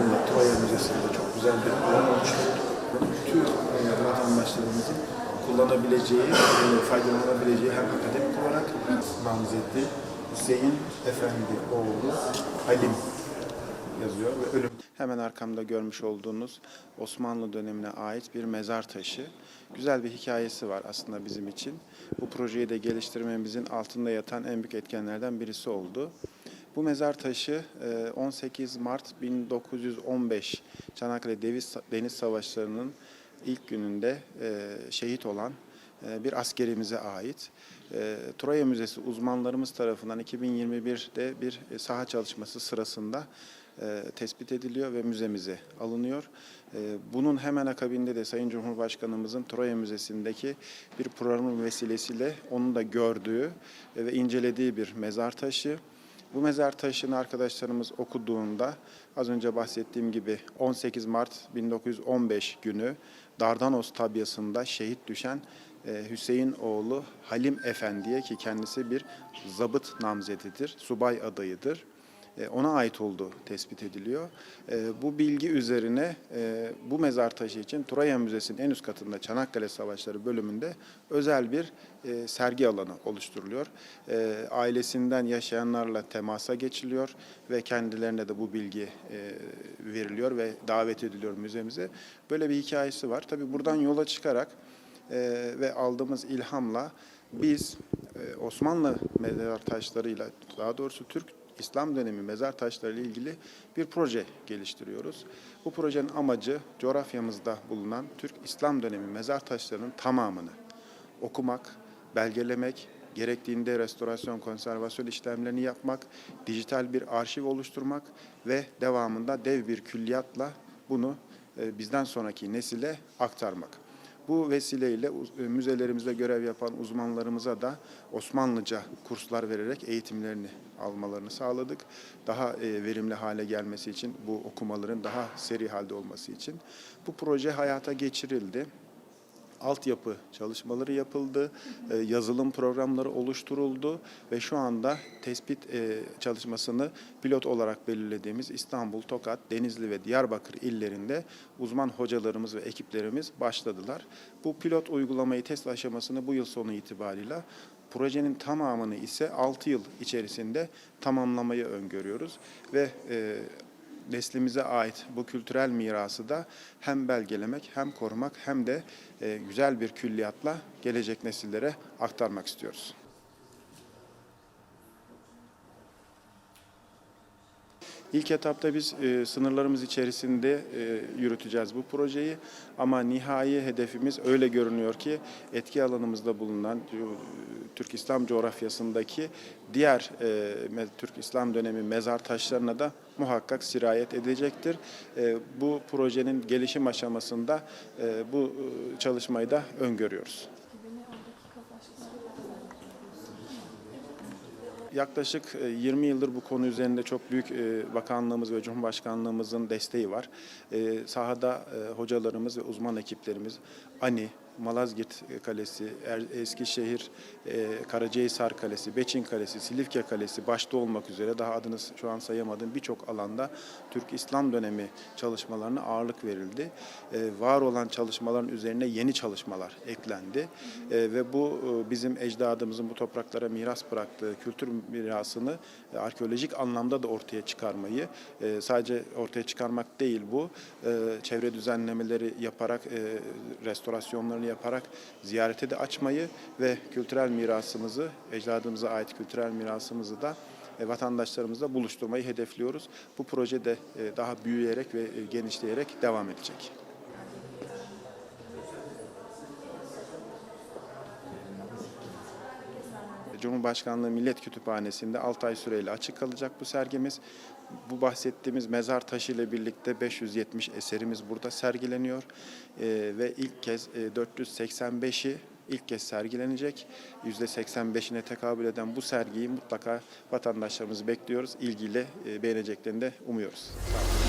Müzesi'nde, Troya Müzesi'nde çok güzel bir alan oluşturduk. Tüm vatandaşlarımızın kullanabileceği, e, faydalanabileceği hem akademik olarak namzetli Hüseyin Efendi oğlu Halim yazıyor ve ölüm. Hemen arkamda görmüş olduğunuz Osmanlı dönemine ait bir mezar taşı. Güzel bir hikayesi var aslında bizim için. Bu projeyi de geliştirmemizin altında yatan en büyük etkenlerden birisi oldu. Bu mezar taşı e, 18 Mart 1915 Çanakkale Deniz- Savaşları'nın ilk gününde e, şehit olan e, bir askerimize ait. E, Troya Müzesi uzmanlarımız tarafından 2021'de bir e, saha çalışması sırasında e, tespit ediliyor ve müzemize alınıyor. E, Bunun hemen akabinde de Sayın Cumhurbaşkanımızın Troya Müzesi'ndeki bir programın vesilesiyle onun da gördüğü e, ve incelediği bir mezar taşı. Bu mezar taşını arkadaşlarımız okuduğunda az önce bahsettiğim gibi 18 Mart 1915 günü Dardanos tabyasında şehit düşen e, Hüseyin oğlu Halim Efendi'ye ki kendisi bir zabıt namzedidir, subay adayıdır. E, Ona ait olduğu tespit ediliyor. E, Bu bilgi üzerine e, bu mezar taşı için Troya Müzesi'nin en üst katında Çanakkale Savaşları bölümünde özel bir sergi alanı oluşturuluyor. Ailesinden yaşayanlarla temasa geçiliyor ve kendilerine de bu bilgi veriliyor ve davet ediliyor müzemize. Böyle bir hikayesi var. Tabii buradan yola çıkarak ve aldığımız ilhamla biz Osmanlı mezar taşlarıyla daha doğrusu Türk İslam dönemi mezar taşları ile ilgili bir proje geliştiriyoruz. Bu projenin amacı coğrafyamızda bulunan Türk İslam dönemi mezar taşlarının tamamını okumak, belgelemek, gerektiğinde restorasyon, konservasyon işlemlerini yapmak, dijital bir arşiv oluşturmak ve devamında dev bir külliyatla bunu e, bizden sonraki nesile aktarmak. Bu vesileyle e, müzelerimizde görev yapan uzmanlarımıza da Osmanlıca kurslar vererek eğitimlerini almalarını sağladık. Daha e, verimli hale gelmesi için, bu okumaların daha seri halde olması için. Bu proje hayata geçirildi altyapı çalışmaları yapıldı, e, yazılım programları oluşturuldu ve şu anda tespit e, çalışmasını pilot olarak belirlediğimiz İstanbul, Tokat, Denizli ve Diyarbakır illerinde uzman hocalarımız ve ekiplerimiz başladılar. Bu pilot uygulamayı test aşamasını bu yıl sonu itibariyle Projenin tamamını ise 6 yıl içerisinde tamamlamayı öngörüyoruz ve e, neslimize ait bu kültürel mirası da hem belgelemek hem korumak hem de e, güzel bir külliyatla gelecek nesillere aktarmak istiyoruz. İlk etapta biz e, sınırlarımız içerisinde e, yürüteceğiz bu projeyi ama nihai hedefimiz öyle görünüyor ki etki alanımızda bulunan e, Türk İslam coğrafyasındaki diğer e, Türk İslam dönemi mezar taşlarına da muhakkak sirayet edecektir. E, bu projenin gelişim aşamasında e, bu e, çalışmayı da öngörüyoruz. Yaklaşık e, 20 yıldır bu konu üzerinde çok büyük e, bakanlığımız ve Cumhurbaşkanlığımızın desteği var. E, Sahada e, hocalarımız ve uzman ekiplerimiz ANI, Malazgirt Kalesi, Er- Eskişehir, e, Karacahisar Kalesi, Beçin Kalesi, Silifke Kalesi başta olmak üzere daha adını şu an sayamadığım birçok alanda Türk İslam dönemi çalışmalarına ağırlık verildi. E, Var olan çalışmaların üzerine yeni çalışmalar eklendi E, ve bu e, bizim ecdadımızın bu topraklara miras bıraktığı kültür mirasını e, arkeolojik anlamda da ortaya çıkarmayı e, sadece ortaya çıkarmak değil bu e, çevre düzenlemeleri yaparak e, restorasyonlarını yaparak ziyarete de açmayı ve kültürel mirasımızı ecdadımıza ait kültürel mirasımızı da e, vatandaşlarımızla buluşturmayı hedefliyoruz. Bu proje de e, daha büyüyerek ve e, genişleyerek devam edecek. Cumhurbaşkanlığı Millet Kütüphanesi'nde 6 ay süreyle açık kalacak bu sergimiz. Bu bahsettiğimiz mezar taşı ile birlikte 570 eserimiz burada sergileniyor. Ee, ve ilk kez e, 485'i ilk kez sergilenecek. %85'ine tekabül eden bu sergiyi mutlaka vatandaşlarımızı bekliyoruz. İlgiyle e, beğeneceklerini de umuyoruz. Sağ olun.